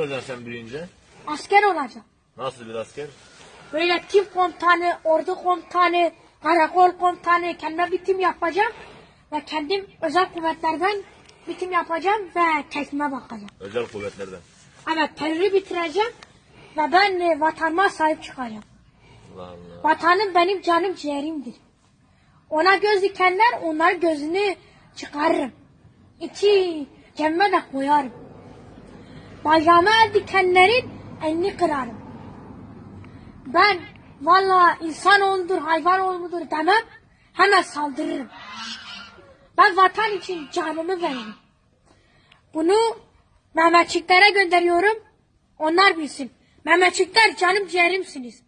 olacaksın sen büyüyünce? Asker olacağım. Nasıl bir asker? Böyle tim komutanı, ordu komutanı, karakol komutanı kendime bir tim yapacağım. Ve kendim özel kuvvetlerden bir tim yapacağım ve keyfime bakacağım. Özel kuvvetlerden. Evet terörü bitireceğim ve ben e, vatanıma sahip çıkacağım. Allah Allah. Vatanım benim canım ciğerimdir. Ona göz dikenler onlar gözünü çıkarırım. İki cebime de koyarım. Bayrağıma el dikenlerin elini kırarım. Ben valla insan olmudur, hayvan olmudur demem. Hemen saldırırım. Ben vatan için canımı veririm. Bunu Mehmetçiklere gönderiyorum. Onlar bilsin. Mehmetçikler canım ciğerimsiniz.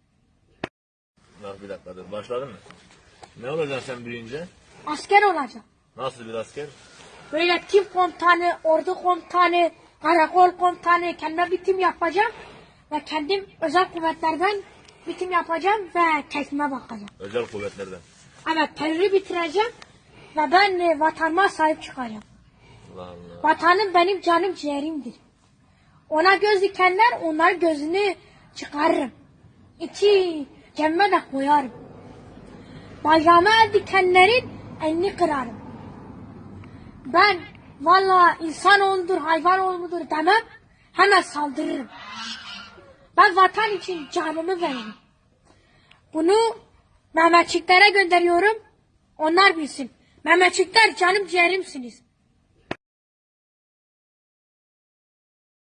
Bak bir dakika dur. Başladın mı? Ne olacaksın sen büyüyünce? Asker olacağım. Nasıl bir asker? Böyle tim komutanı, ordu komutanı, karakol komutanı kendime bir tim yapacağım. Ve kendim özel kuvvetlerden bir tim yapacağım ve keyfime bakacağım. Özel kuvvetlerden. Evet terörü bitireceğim ve ben e, vatanıma sahip çıkacağım. Allah Allah. Vatanım benim canım ciğerimdir. Ona göz dikenler onlar gözünü çıkarırım. İki cebime de koyarım. Bayrağıma el dikenlerin elini kırarım. Ben valla insan olmudur, hayvan olmudur demem. Hemen saldırırım. Ben vatan için canımı veririm. Bunu Mehmetçiklere gönderiyorum. Onlar bilsin. Mehmetçikler canım ciğerimsiniz.